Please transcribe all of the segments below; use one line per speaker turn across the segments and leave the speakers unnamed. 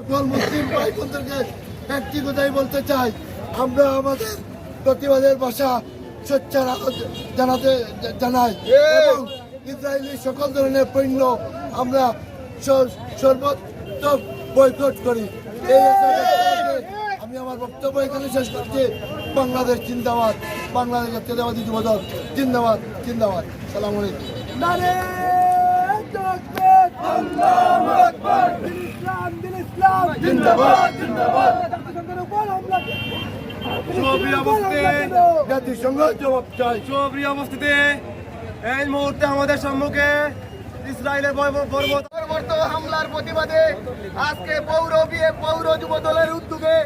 সকল মুসলিম ভাই বোনদেরকে একটি কথাই বলতে চাই। আমরা আমাদের প্রতিবাদের ভাষা সোচ্চার জানাতে জানাই এবং ইসরায়েলি সকল ধরনের পণ্য আমরা বয়কট করি। এই আমি আমার বক্তব্য এখানে শেষ করছি। বাংলাদেশ জিন্দাবাদ। বাংলাদেশ জাতীয়তাবাদী যুবদল জিন্দাবাদ জিন্দাবাদ। সালাম আলাইকুম। জিন্দাবাদ জিন্দাবাদ। জাতিসংঘ জবাব চাই।
এই মুহূর্তে আমাদের সম্মুখে ইসরায়েলের
পরবর্তী হামলার প্রতিবাদে আজকে পৌর বিয়ে পৌর যুব দলের উদ্যোগে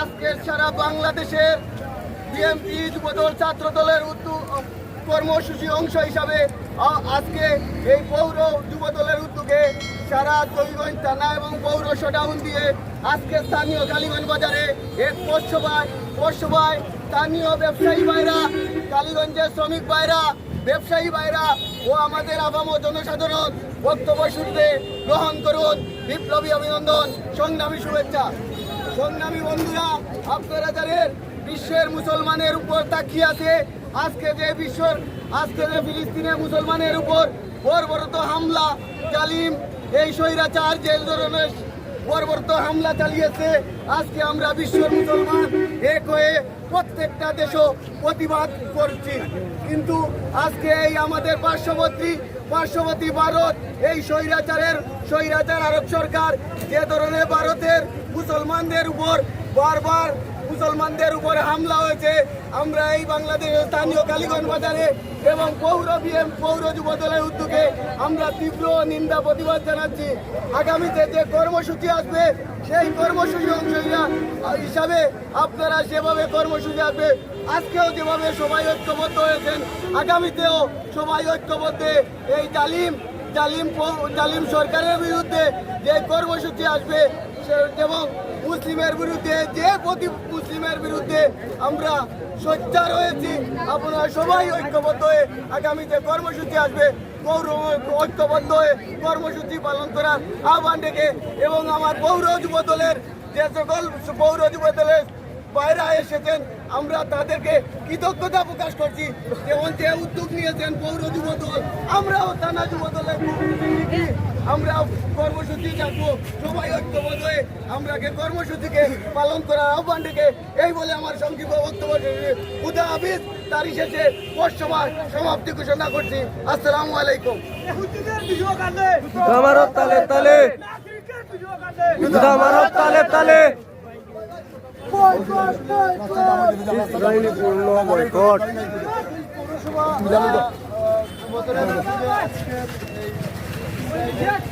আজকে সারা বাংলাদেশের বিএনপি যুবদল ছাত্র দলের উদ্যোগ কর্মসূচি অংশ হিসাবে আজকে এই পৌর যুব দলের উদ্যোগে সারা দৈগঞ্জ থানা এবং পৌর শটাউন দিয়ে আজকে স্থানীয় কালীগঞ্জ বাজারে এক পৌরসভায় পৌরসভায় স্থানীয় ব্যবসায়ী ভাইরা, কালীগঞ্জের শ্রমিক ভাইরা, ব্যবসায়ী ভাইরা ও আমাদের আবাম জনসাধারণ বক্তব্য শুনতে গ্রহণ করুন। বিপ্লবী অভিনন্দন, সংগ্রামী শুভেচ্ছা। সংগ্রামী বন্ধুরা, আপনারা জানেন বিশ্বের মুসলমানের উপর তাকিয়ে আছে আজকে যে বিশ্বর, আজকে যে ফিলিস্তিনের মুসলমানের উপর বর্বরত হামলা, জালিম, এই স্বৈরাচার জেল ধরনের বর্বরত হামলা চালিয়েছে, আজকে আমরা বিশ্বর মুসলমান এক হয়ে প্রত্যেকটা দেশও প্রতিবাদ করছি। কিন্তু আজকে এই আমাদের পার্শ্ববর্তী পার্শ্ববর্তী ভারত, এই স্বৈরাচারের, স্বৈরাচার আরব সরকার যে ধরনের ভারতের মুসলমানদের উপর বারবার মুসলমানদের উপরে হামলা হয়েছে। আমরা এই বাংলাদেশের স্থানীয় কালীগঞ্জ বাজারে এবং পৌর বিএম, পৌর যুব দলের উদ্যোগে আমরা তীব্র নিন্দা, প্রতিবাদ জানাচ্ছি। আগামীতে যে কর্মসূচি আসবে, সেই কর্মসূচি অংশ হিসা- হিসাবে আপনারা সেভাবে কর্মসূচি আসবে, আজকেও যেভাবে সবাই ঐক্যবদ্ধ হয়েছেন, আগামীতেও সবাই ঐক্যবদ্ধ। এই জালিম জালিম জালিম সরকারের বিরুদ্ধে যে কর্মসূচি আসবে এবং মুসলিমের বিরুদ্ধে, যে প্রতি মুসলিমের বিরুদ্ধে আমরা সোচ্চার হয়েছি, আপনারা সবাই ঐক্যবদ্ধ হয়ে আগামীতে কর্মসূচি আসবে পৌর ঐক্যবদ্ধ হয়ে কর্মসূচি পালন করার আহ্বান রেখে এবং আমার পৌর যুব দলের যে সকল পৌর যুব দলের বাইরে এসেছেন, আমরা তাদেরকে কৃতজ্ঞতা প্রকাশ করছি যেমন যে উদ্যোগ নিয়েছেন পৌর যুব দল আমরাও থানা যুব দলের। আমরা কর্মসূচি থাকব সবাই ঐক্যবদ্ধ হয়ে আমরা কে কর্মসূচিকে পালন করার আহ্বান রেখে এই বলে আমার সংক্ষিপ্ত বক্তব্য শেষে। উদা হাফিজ তারই শেষে পৌরসভার সমাপ্তি ঘোষণা করছি। আসসালামু আলাইকুম।
আমারও তালে তালে। আমারও তালে তালে। বয়কট।
Дядь!